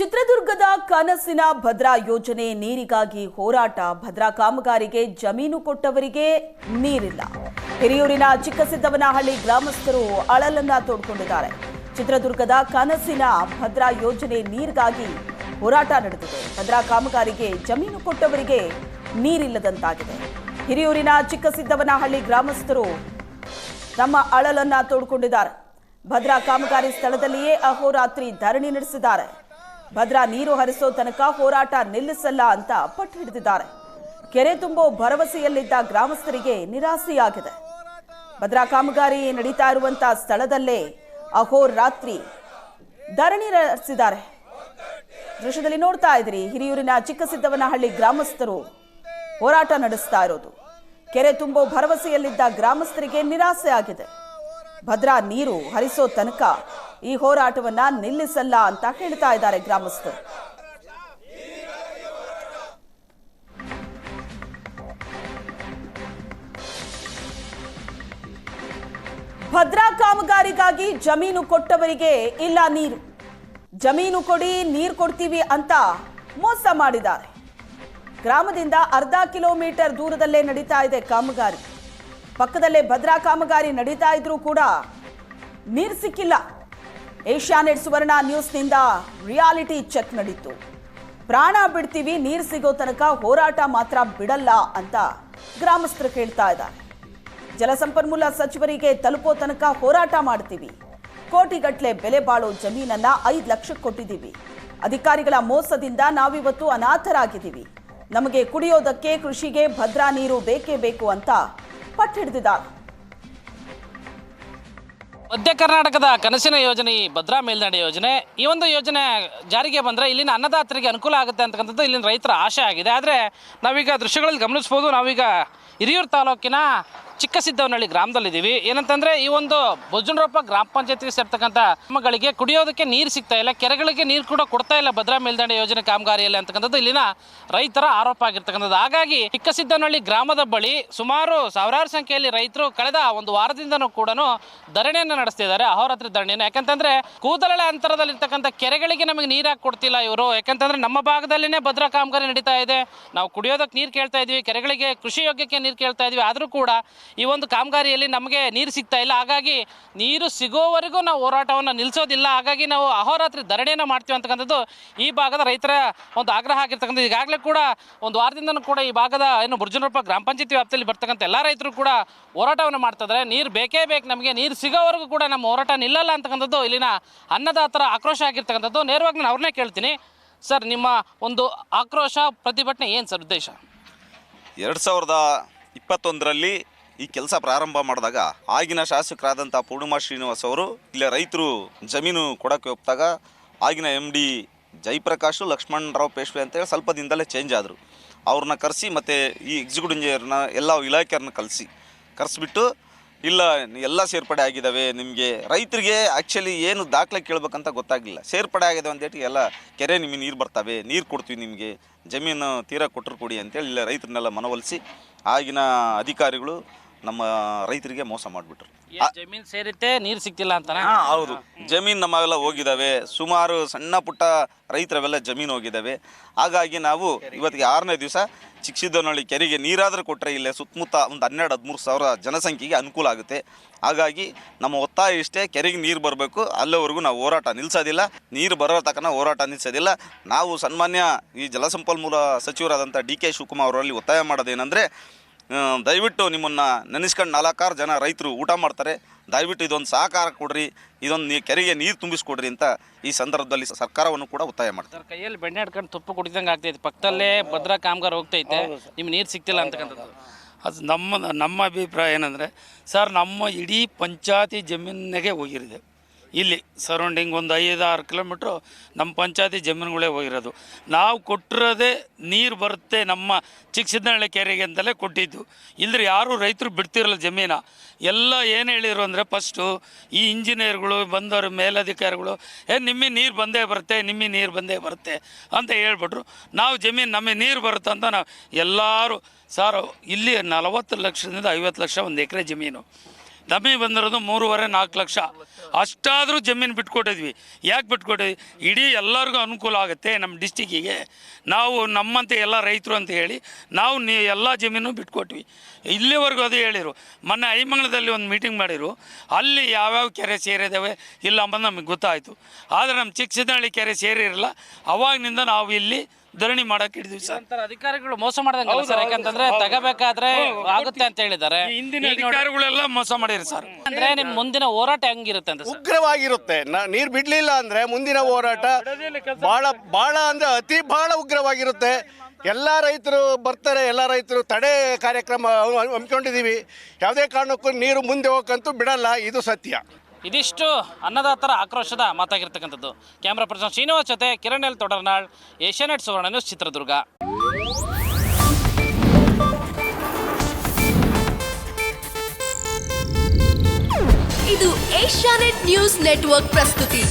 ಚಿತ್ರದುರ್ಗದ ಕನಸಿನ ಭದ್ರಾ ಯೋಜನೆ ನೀರಿಗಾಗಿ ಹೋರಾಟ. ಭದ್ರಾ ಕಾಮಗಾರಿಗೆ ಜಮೀನು ಕೊಟ್ಟವರಿಗೆ ನೀರಿಲ್ಲ. ಹಿರಿಯೂರಿನ ಚಿಕ್ಕಸಿದ್ದವನಹಳ್ಳಿ ಗ್ರಾಮಸ್ಥರು ಅಳಲನ್ನ ತೋಡ್ಕೊಂಡಿದ್ದಾರೆ. ಚಿತ್ರದುರ್ಗದ ಕನಸಿನ ಭದ್ರಾ ಯೋಜನೆ ನೀರಿಗಾಗಿ ಹೋರಾಟ ನಡೆದಿದೆ. ಭದ್ರಾ ಕಾಮಗಾರಿಗೆ ಜಮೀನು ಕೊಟ್ಟವರಿಗೆ ನೀರಿಲ್ಲದಂತಾಗಿದೆ. ಹಿರಿಯೂರಿನ ಚಿಕ್ಕಸಿದ್ದವನಹಳ್ಳಿ ಗ್ರಾಮಸ್ಥರು ತಮ್ಮ ಅಳಲನ್ನ ತೋಡ್ಕೊಂಡಿದ್ದಾರೆ. ಭದ್ರಾ ಕಾಮಗಾರಿ ಸ್ಥಳದಲ್ಲಿಯೇ ಅಹೋರಾತ್ರಿ ಧರಣಿ ನಡೆಸಿದ್ದಾರೆ. ಭದ್ರಾ ನೀರು ಹರಿಸೋ ತನಕ ಹೋರಾಟ ನಿಲ್ಲಿಸಲ್ಲ ಅಂತ ಪಟ್ಟು ಹಿಡಿದಿದ್ದಾರೆ. ಕೆರೆ ತುಂಬೋ ಭರವಸೆಯಲ್ಲಿದ್ದ ಗ್ರಾಮಸ್ಥರಿಗೆ ನಿರಾಸೆಯಾಗಿದೆ. ಭದ್ರಾ ಕಾಮಗಾರಿ ನಡೀತಾ ಇರುವಂತಹ ಸ್ಥಳದಲ್ಲೇ ಅಹೋರಾತ್ರಿ ಧರಣಿ ನಡೆಸಿದ್ದಾರೆ. ದೃಶ್ಯದಲ್ಲಿ ನೋಡ್ತಾ ಇದ್ರಿ ಹಿರಿಯೂರಿನ ಚಿಕ್ಕಸಿದ್ದವನಹಳ್ಳಿ ಗ್ರಾಮಸ್ಥರು ಹೋರಾಟ ನಡೆಸ್ತಾ ಇರೋದು. ಕೆರೆ ತುಂಬೋ ಭರವಸೆಯಲ್ಲಿದ್ದ ಗ್ರಾಮಸ್ಥರಿಗೆ ನಿರಾಸೆ ಆಗಿದೆ ಭದ್ರಾ ನೀರು ಹರಿಸೋ ತನಕ ಈ ಹೋರಾಟವನ್ನ ನಿಲ್ಲಿಸಲ್ಲ ಅಂತ ಹೇಳ್ತಾ ಇದ್ದಾರೆ ಗ್ರಾಮಸ್ಥರು. ಭದ್ರಾ ಕಾಮಗಾರಿಗಾಗಿ ಜಮೀನು ಕೊಟ್ಟವರಿಗೆ ಇಲ್ಲ ನೀರು. ಜಮೀನು ಕೊಡಿ, ನೀರು ಕೊಡ್ತೀವಿ ಅಂತ ಮೋಸ ಮಾಡಿದ್ದಾರೆ. ಗ್ರಾಮದಿಂದ ಅರ್ಧ ಕಿಲೋಮೀಟರ್ ದೂರದಲ್ಲೇ ನಡೀತಾ ಇದೆ ಕಾಮಗಾರಿ. ಪಕ್ಕದಲ್ಲೇ ಭದ್ರಾ ಕಾಮಗಾರಿ ನಡೀತಾ ಇದ್ರೂ ಕೂಡ ನೀರು ಸಿಕ್ಕಿಲ್ಲ. ಏಷ್ಯಾನೆಟ್ ಸುವರ್ಣ ನ್ಯೂಸ್ನಿಂದ ರಿಯಾಲಿಟಿ ಚೆಕ್ ನಡೀತು. ಪ್ರಾಣ ಬಿಡ್ತೀವಿ, ನೀರು ಸಿಗೋ ತನಕ ಹೋರಾಟ ಮಾತ್ರ ಬಿಡಲ್ಲ ಅಂತ ಗ್ರಾಮಸ್ಥರು ಹೇಳ್ತಾ ಇದ್ದಾರೆ. ಜಲಸಂಪನ್ಮೂಲ ಸಚಿವರಿಗೆ ತಲುಪೋ ತನಕ ಹೋರಾಟ ಮಾಡ್ತೀವಿ. ಕೋಟಿಗಟ್ಟಲೆ ಬೆಲೆ ಬಾಳೋ ಜಮೀನನ್ನ ಐದು ಲಕ್ಷಕ್ಕೆ ಕೊಟ್ಟಿದ್ದೀವಿ. ಅಧಿಕಾರಿಗಳ ಮೋಸದಿಂದ ನಾವಿವತ್ತು ಅನಾಥರಾಗಿದ್ದೀವಿ. ನಮಗೆ ಕುಡಿಯೋದಕ್ಕೆ, ಕೃಷಿಗೆ ಭದ್ರಾ ನೀರು ಬೇಕೇ ಬೇಕು ಅಂತ ಪಟ್ಟು ಹಿಡಿದಿದ್ದಾರೆ ಮಧ್ಯ ಕರ್ನಾಟಕದ ಕನಸಿನ ಯೋಜನೆ, ಈ ಭದ್ರಾ ಮೇಲ್ದಂಡೆ ಯೋಜನೆ, ಈ ಒಂದು ಯೋಜನೆ ಜಾರಿಗೆ ಬಂದರೆ ಇಲ್ಲಿನ ಅನ್ನದಾತರಿಗೆ ಅನುಕೂಲ ಆಗುತ್ತೆ ಅಂತಕ್ಕಂಥದ್ದು ಇಲ್ಲಿನ ರೈತರ ಆಶೆ ಆಗಿದೆ. ಆದರೆ ನಾವೀಗ ದೃಶ್ಯಗಳಲ್ಲಿ ಗಮನಿಸ್ಬೋದು, ನಾವೀಗ ಹಿರಿಯೂರು ತಾಲೂಕಿನ ಚಿಕ್ಕಸಿದ್ದವನಹಳ್ಳಿ ಗ್ರಾಮದಲ್ಲಿದ್ದೀವಿ. ಏನಂತಂದರೆ ಈ ಒಂದು ಬೊಜ್ಜನರೊಪ್ಪ ಗ್ರಾಮ ಪಂಚಾಯತಿಗೆ ಸೇರ್ತಕ್ಕಂಥ ಗ್ರಾಮಗಳಿಗೆ ಕುಡಿಯೋದಕ್ಕೆ ನೀರು ಸಿಗ್ತಾ ಇಲ್ಲ, ಕೆರೆಗಳಿಗೆ ನೀರು ಕೂಡ ಕೊಡ್ತಾ ಇಲ್ಲ ಭದ್ರಾ ಮೇಲ್ದಂಡೆ ಯೋಜನೆ ಕಾಮಗಾರಿಯಲ್ಲಿ ಅಂತಕ್ಕಂಥದ್ದು ಇಲ್ಲಿನ ರೈತರ ಆರೋಪ ಆಗಿರ್ತಕ್ಕಂಥದ್ದು. ಹಾಗಾಗಿ ಚಿಕ್ಕಸಿದ್ದವನಹಳ್ಳಿ ಗ್ರಾಮದ ಬಳಿ ಸುಮಾರು ಸಾವಿರಾರು ಸಂಖ್ಯೆಯಲ್ಲಿ ರೈತರು ಕಳೆದ ಒಂದು ವಾರದಿಂದನೂ ಕೂಡ ಧರಣಿಯನ್ನು ನಡೆಸ್ತಿದ್ದಾರೆ ಅಹೋರಾತ್ರಿ ಧರಣಿಯನ್ನು. ಯಾಕಂತಂದರೆ ಕೂದಲ ಅಂತರದಲ್ಲಿರ್ತಕ್ಕಂಥ ಕೆರೆಗಳಿಗೆ ನಮಗೆ ನೀರು ಹಾಕಿ ಕೊಡ್ತಿಲ್ಲ ಇವರು. ಯಾಕಂತಂದರೆ ನಮ್ಮ ಭಾಗದಲ್ಲಿನೇ ಭದ್ರಾ ಕಾಮಗಾರಿ ನಡೀತಾ ಇದೆ. ನಾವು ಕುಡಿಯೋದಕ್ಕೆ ನೀರು ಕೇಳ್ತಾ ಇದ್ದೀವಿ, ಕೆರೆಗಳಿಗೆ ಕೃಷಿ ಯೋಗ್ಯಕ್ಕೆ ನೀರು ಕೇಳ್ತಾ ಇದ್ದೀವಿ ಆದರೂ ಕೂಡ ಈ ಒಂದು ಕಾಮಗಾರಿಯಲ್ಲಿ ನಮಗೆ ನೀರು ಸಿಗ್ತಾ ಇಲ್ಲ. ಹಾಗಾಗಿ ನೀರು ಸಿಗೋವರೆಗೂ ನಾವು ಹೋರಾಟವನ್ನು ನಿಲ್ಲಿಸೋದಿಲ್ಲ ಹಾಗಾಗಿ ನಾವು ಅಹೋರಾತ್ರಿ ಧರಣಿಯನ್ನು ಮಾಡ್ತೀವಿ ಅಂತಕ್ಕಂಥದ್ದು ಈ ಭಾಗದ ರೈತರ ಒಂದು ಆಗ್ರಹ ಆಗಿರ್ತಕ್ಕಂಥದ್ದು. ಈಗಾಗಲೇ ಕೂಡ ಒಂದು ವಾರದಿಂದನೂ ಕೂಡ ಈ ಭಾಗದ ಏನು ಬುರ್ಜನರೂಪ ಗ್ರಾಮ ಪಂಚಾಯತಿ ವ್ಯಾಪ್ತಿಯಲ್ಲಿ ಬರ್ತಕ್ಕಂಥ ಎಲ್ಲ ರೈತರು ಕೂಡ ಹೋರಾಟವನ್ನು ಮಾಡ್ತಿದ್ದಾರೆ ನೀರು ಬೇಕೇ ಬೇಕು ನಮಗೆ. ನೀರು ಸಿಗೋವರೆಗೂ ಕೂಡ ನಮ್ಮ ಹೋರಾಟ ನಿಲ್ಲಲ್ಲ ಅಂತಕ್ಕಂಥದ್ದು ಇಲ್ಲಿನ ಅನ್ನದಾತರ ಆಕ್ರೋಶ ಆಗಿರ್ತಕ್ಕಂಥದ್ದು. ನೇರವಾಗಿ ನಾನು ಅವ್ರನ್ನೇ ಕೇಳ್ತೀನಿ. ಸರ್, ನಿಮ್ಮ ಒಂದು ಆಕ್ರೋಶ, ಪ್ರತಿಭಟನೆ ಏನು ಸರ್ ಉದ್ದೇಶ? ಎರಡು ಸಾವಿರದ ಇಪ್ಪತ್ತೊಂದರಲ್ಲಿ ಈ ಕೆಲಸ ಪ್ರಾರಂಭ ಮಾಡಿದಾಗ ಆಗಿನ ಶಾಸಕರಾದಂಥ ಪೂರ್ಣಿಮಾ ಶ್ರೀನಿವಾಸ್ ಅವರು, ಇಲ್ಲಿ ರೈತರು ಜಮೀನು ಕೊಡೋಕ್ಕೆ ಒಪ್ಪಿದಾಗ ಆಗಿನ ಎಂ ಡಿ ಜಯಪ್ರಕಾಶು, ಲಕ್ಷ್ಮಣರಾವ್ ಪೇಶ್ವೆ ಅಂತೇಳಿ ಸ್ವಲ್ಪ ದಿನದಲ್ಲೇ ಚೇಂಜ್ ಆದರು. ಅವ್ರನ್ನ ಕರೆಸಿ ಮತ್ತು ಈ ಎಕ್ಸಿಕ್ಯೂಟಿವ್ ಇಂಜಿನಿಯರ್ನ ಎಲ್ಲ ಇಲಾಖೆಯವ್ರನ್ನ ಕಲಿಸಿ. ಕರೆಸ್ಬಿಟ್ಟು ಇಲ್ಲ, ಎಲ್ಲ ಸೇರ್ಪಡೆ ಆಗಿದ್ದಾವೆ ನಿಮಗೆ ರೈತರಿಗೆ ಆ್ಯಕ್ಚುಲಿ ಏನು ದಾಖಲೆ ಕೇಳಬೇಕಂತ ಗೊತ್ತಾಗಲಿಲ್ಲ. ಸೇರ್ಪಡೆ ಆಗಿದೆ ಅಂತೇಳಿ ಎಲ್ಲ ಕೆರೆ ನಿಮಗೆ ನೀರು ಬರ್ತವೆ, ನೀರು ಕೊಡ್ತೀವಿ ನಿಮಗೆ, ಜಮೀನು ತೀರಾ ಕೊಟ್ಟರು ಕೊಡಿ ಅಂತೇಳಿ ಇಲ್ಲ ರೈತರನ್ನೆಲ್ಲ ಮನವೊಲಿಸಿ ಆಗಿನ ಅಧಿಕಾರಿಗಳು ನಮ್ಮ ರೈತರಿಗೆ ಮೋಸ ಮಾಡಿಬಿಟ್ರು. ಜಮೀನ್ ಸೇರಿತ್ತೆ ನೀರು ಸಿಕ್ತಿಲ್ಲ ಅಂತ ಹಾಂ ಹೌದು. ಜಮೀನು ನಮ್ಮವೆಲ್ಲ ಹೋಗಿದ್ದಾವೆ ಸುಮಾರು ಸಣ್ಣ ಪುಟ್ಟ ರೈತರವೆಲ್ಲ ಜಮೀನು ಹೋಗಿದ್ದಾವೆ ಹಾಗಾಗಿ ನಾವು ಇವತ್ತಿಗೆ ಆರನೇ ದಿವಸ ಚಿಕ್ಕಸಿದ್ದನಹಳ್ಳಿ ಕೆರೆಗೆ ನೀರಾದರೂ ಕೊಟ್ಟರೆ ಇಲ್ಲೇ ಸುತ್ತಮುತ್ತ ಒಂದು ಹನ್ನೆರಡು ಹದಿಮೂರು ಸಾವಿರ ಜನಸಂಖ್ಯೆಗೆ ಅನುಕೂಲ ಆಗುತ್ತೆ. ಹಾಗಾಗಿ ನಮ್ಮ ಒತ್ತಾಯ ಇಷ್ಟೇ ಕೆರೆಗೆ ನೀರು ಬರಬೇಕು. ಅಲ್ಲಿವರೆಗೂ ನಾವು ಹೋರಾಟ ನಿಲ್ಲಿಸೋದಿಲ್ಲ ನೀರು ಬರೋ ತಕ್ಕನ ಹೋರಾಟ ನಿಲ್ಲಿಸೋದಿಲ್ಲ ನಾವು ಸನ್ಮಾನ್ಯ ಈ ಜಲಸಂಪನ್ಮೂಲ ಸಚಿವರಾದಂಥ ಡಿ ಕೆ ಶಿವಕುಮಾರ್ ಅವರಲ್ಲಿ ಒತ್ತಾಯ ಮಾಡೋದೇನೆಂದರೆ ದಯವಿಟ್ಟು ನಿಮ್ಮನ್ನು ನೆನೆಸ್ಕೊಂಡು ನಾಲ್ಕಾರು ಜನ ರೈತರು ಊಟ ಮಾಡ್ತಾರೆ. ದಯವಿಟ್ಟು ಇದೊಂದು ಸಹಕಾರ ಕೊಡ್ರಿ ಇದೊಂದು ನೀ ಕೆರೆಗೆ ನೀರು ತುಂಬಿಸ್ಕೊಡ್ರಿ ಅಂತ ಈ ಸಂದರ್ಭದಲ್ಲಿ ಸರ್ಕಾರವನ್ನು ಕೂಡ ಒತ್ತಾಯ ಮಾಡ್ತಾರೆ ಸರ್ ಕೈಯಲ್ಲಿ ಬೆಣ್ಣೆ ಹಿಡ್ಕೊಂಡು ತುಪ್ಪ ಕುಡಿದಂಗೆ ಆಗ್ತೈತೆ. ಪಕ್ಕದಲ್ಲೇ ಭದ್ರಾ ಕಾಮಗಾರ ಹೋಗ್ತೈತೆ. ನಿಮ್ಗೆ ನೀರು ಸಿಗ್ತಿಲ್ಲ ಅಂತಕ್ಕಂಥದ್ದು. ಅದು ನಮ್ಮ ನಮ್ಮ ಅಭಿಪ್ರಾಯ ಏನಂದರೆ ಸರ್ ನಮ್ಮ ಇಡೀ ಪಂಚಾಯತಿ ಜಮೀನಿಗೆ ಹೋಗಿರಿದೆ. ಇಲ್ಲಿ ಸರೌಂಡಿಂಗ್ ಒಂದು ಐದು ಆರು ಕಿಲೋಮೀಟ್ರು ನಮ್ಮ ಪಂಚಾಯತಿ ಜಮೀನುಗಳೇ ಹೋಗಿರೋದು. ನಾವು ಕೊಟ್ಟಿರೋದೇ ನೀರು ಬರುತ್ತೆ ನಮ್ಮ ಚಿಕ್ಕಸಿದ್ದಹಳ್ಳಿ ಕೆರೆಗೆ ಅಂತಲೇ ಕೊಟ್ಟಿದ್ದು. ಇಲ್ಲದ್ರೆ ಯಾರೂ ರೈತರು ಬಿಡ್ತಿರಲ್ಲ ಜಮೀನ. ಎಲ್ಲ ಏನು ಹೇಳಿದರು ಅಂದರೆ ಫಸ್ಟು ಈ ಇಂಜಿನಿಯರ್ಗಳು ಬಂದವರು, ಮೇಲಧಿಕಾರಿಗಳು, ಏ, ನಿಮ್ಮ ನೀರು ಬಂದೇ ಬರುತ್ತೆ, ನಿಮ್ಮ ನೀರು ಬಂದೇ ಬರುತ್ತೆ ಅಂತ ಹೇಳ್ಬಿಟ್ರು. ನಾವು ಜಮೀನು ನಮಗೆ ನೀರು ಬರುತ್ತೆ ಅಂತ ನಾವು ಎಲ್ಲರೂ, ಸಾರು, ಇಲ್ಲಿ ನಲವತ್ತು ಲಕ್ಷದಿಂದ ಐವತ್ತು ಲಕ್ಷ ಒಂದು ಎಕರೆ ಜಮೀನು. ನಮಗೆ ಬಂದಿರೋದು ಮೂರುವರೆ ನಾಲ್ಕು ಲಕ್ಷ. ಅಷ್ಟಾದರೂ ಜಮೀನು ಬಿಟ್ಕೊಟ್ಟಿದ್ವಿ. ಯಾಕೆ ಬಿಟ್ಕೊಟ್ಟಿದ್ವಿ? ಇಡೀ ಎಲ್ಲರಿಗೂ ಅನುಕೂಲ ಆಗುತ್ತೆ ನಮ್ಮ ಡಿಸ್ಟಿಕ್ಕಿಗೆ. ನಾವು ನಮ್ಮಂತೆ ಎಲ್ಲ ರೈತರು ಅಂತ ಹೇಳಿ ನಾವು ನೀ ಎಲ್ಲ ಜಮೀನು ಬಿಟ್ಕೊಟ್ವಿ. ಇಲ್ಲಿವರೆಗೂ ಅದು ಹೇಳಿರು. ಮೊನ್ನೆ ಐಮಂಗಲದಲ್ಲಿ ಒಂದು ಮೀಟಿಂಗ್ ಮಾಡಿರು. ಅಲ್ಲಿ ಯಾವ್ಯಾವ ಕೆರೆ ಸೇರಿದ್ದಾವೆ ಇಲ್ಲ ಅಂಬದು ನಮಗೆ ಗೊತ್ತಾಯಿತು. ಆದರೆ ನಮ್ಮ ಚಿಕ್ಕಸಿದ್ದಹಳ್ಳಿ ಕೆರೆ ಸೇರಿರಲ್ಲ. ಅವಾಗಿನಿಂದ ನಾವು ಇಲ್ಲಿ ಧರಣಿ ಮಾಡಕ್ ಹಿಡಿದ್ವಿ ಸರ್. ಅಧಿಕಾರಿಗಳು ಮೋಸ ಮಾಡ್ದಂಗಲ್ಲ ಸರ್ ಯಾಕಂತಂದ್ರೆ ತಗಬೇಕಾದ್ರೆ ಆಗುತ್ತೆ ಅಂತ ಹೇಳಿದ್ದಾರೆ. ಹಿಂದಿನ ಅಧಿಕಾರಿಗಳೆಲ್ಲ ಮೋಸ ಮಾಡಿರಿ ಸರ್. ಅಂದ್ರೆ ನಿಮ್ ಮುಂದಿನ ಹೋರಾಟ ಹೆಂಗಿರುತ್ತೆ ಅಂತ ಸರ್? ಉಗ್ರವಾಗಿರುತ್ತೆ. ನ- ನೀರು ಬಿಡ್ಲಿಲ್ಲ ಅಂದ್ರೆ ಮುಂದಿನ ಹೋರಾಟ ಬಹಳ ಬಹಳ ಅಂದ್ರೆ ಅತಿ ಬಹಳ ಉಗ್ರವಾಗಿರುತ್ತೆ. ಎಲ್ಲ ರೈತರು ಬರ್ತಾರೆ ಎಲ್ಲ ರೈತರು ತಡೆ ಕಾರ್ಯಕ್ರಮ ಹಮ್ಮಿಕೊಂಡಿದೀವಿ ಹಮ್ಮಿಕೊಂಡಿದ್ದೀವಿ. ಯಾವುದೇ ಕಾರಣಕ್ಕೂ ನೀರು ಮುಂದೆ ಹೋಗಕ್ಕಂತೂ ಬಿಡಲ್ಲ ಇದು ಸತ್ಯ. ಇದಿಷ್ಟು ಅನ್ನದಾತರ ಆಕ್ರೋಶದ ಮಾತಾಗಿರ್ತಕ್ಕಂಥದ್ದು. ಕ್ಯಾಮ್ರಾ ಪರ್ಸನ್ ಶ್ರೀನಿವಾಸ್ ಜೊತೆ ಕಿರಣ್ ಎಲ್ ತೊಡರ್ನಾಳ್ ಏಷ್ಯಾನೆಟ್ ಸುವರ್ಣ ನ್ಯೂಸ್ ಚಿತ್ರದುರ್ಗ. ಇದು ಏಷ್ಯಾನೆಟ್ ನ್ಯೂಸ್ ನೆಟ್ವರ್ಕ್ ಪ್ರಸ್ತುತಿ.